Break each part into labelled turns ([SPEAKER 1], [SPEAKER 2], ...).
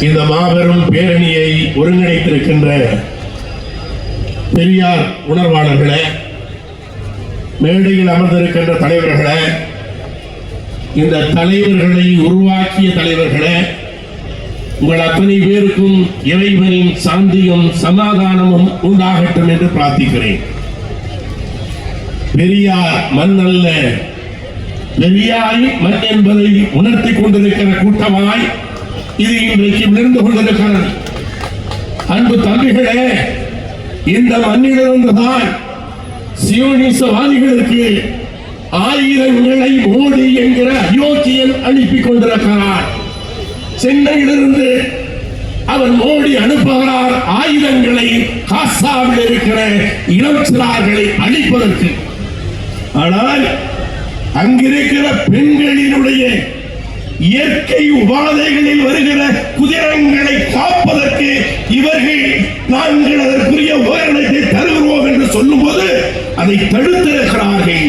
[SPEAKER 1] இந்த மாபெரும் பேரணியை ஒருங்கிணைத்திருக்கின்ற பெரியார் உணர்வாளர்களே மேடையில் அமர்ந்திருக்கின்ற தலைவர்களே இந்த தலைவர்களை உருவாக்கிய தலைவர்களே உங்கள் அத்தனை பேருக்கும் இறைவனின் சாந்தியும் சமாதானமும் உண்டாகட்டும் என்று பிரார்த்திக்கிறேன். பெரியார் மண் அல்ல பெரியாய் மண் என்பதை உணர்த்தி கொண்டிருக்கிற கூட்டமாய் இது இன்றைக்கு விழுந்து கொண்டிருக்கிறது அன்பு தம்பிகளே இந்த மண்ணிலிருந்துதான் சியோனிசவாதிகளுக்கு ஆயிரங்களை மோடி என்கிற அயோக்கியன் அனுப்பி கொண்டிருக்கிறார். சென்னையிலிருந்து அவர் மோடி அனுப்புகிறார் ஆயுதங்களை காசாவில் இருக்கிற இளம் சிறார்களை அழிப்பதற்கு. ஆனால் அங்கிருக்கிற பெண்களினுடைய இயற்கை உபாதைகளில் வருகிற குதிரங்களை காப்பதற்கு இவர்கள் நாங்கள் அதற்குரிய உபகரணத்தை தருகிறோம் என்று சொல்லும்போது அதை தடுத்திருக்கிறார்கள்.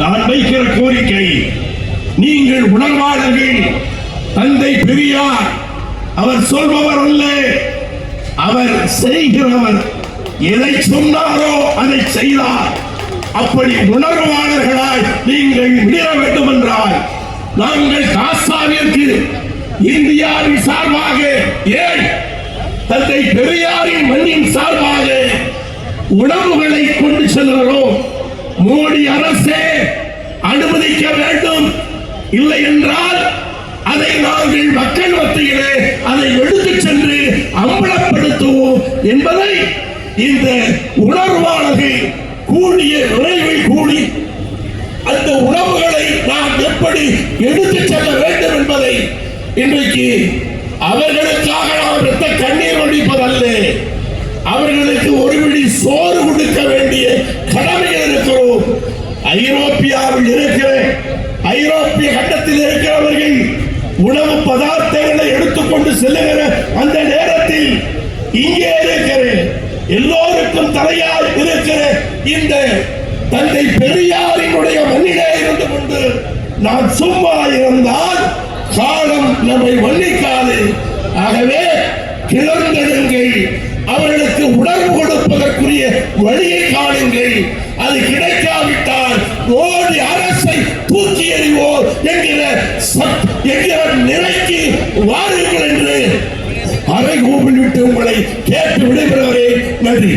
[SPEAKER 1] நான் வைக்கிற கோரிக்கை நீங்கள் உணர்வாளர்கள் தந்தை பெரியார் அவர் சொல்பவர் அல்ல அவர் செய்கிறவர் எதை சொன்னாரோ அதை செய்தார். அப்படி உணர்வாளர்களாய் நீங்கள் விட வேண்டும் நாங்கள் காசாவிற்கு இந்தியாவின் சார்பாக ஏன் தந்தை பெரியாரின் மண்ணின் சார்பாக உணவுகளை கொண்டு செல்கிறோம்? மோடி அரசே அனுமதிக்க வேண்டும். இல்லை என்றால் அதை நாங்கள் மக்கள் மத்தியிலே அதை எடுத்துச் சென்று அம்பலப்படுத்துவோம் என்பதை இந்த உணர்வாளர்கள் கூடிய விரைவில் கூடி அந்த உணவு எப்படி எடுத்து செல்ல வேண்டும் என்பதை இன்றைக்கு அவர்களுக்காக நாம் ரத்த கண்ணீர் வடிப்பதல்ல அவர்களுக்கு ஒரு சோறு கொடுக்க வேண்டிய கடமையில் இருக்கிறோம். ஐரோப்பியாவில் இருக்கிற ஐரோப்பிய கட்டத்தில் இருக்கிறவர்கள் உணவு பதார்த்தங்களை எடுத்துக்கொண்டு செல்லுகிற அந்த நேரத்தில் இங்கே இருக்கிற எல்லோருக்கும் தலையால் இருக்கிற இந்த தந்தை பெரியாரின் நான் சும்மா இருந்தால் காலம் நம்மை மன்னிக்காது ஆகவே கிளர்ந்தெழுங்கள் அவர்களுக்கு உணர்வு கொடுப்பதற்குரிய வழியை காணுங்கள். அது கிடைக்காவிட்டால் ஓடி அரசை தூக்கி எறிவோர் என்கிற என்கிற நிலைக்கு வாருங்கள் என்று அரை கூப்பிட்டு உங்களை கேட்டு விடுகிறவரே நன்றி.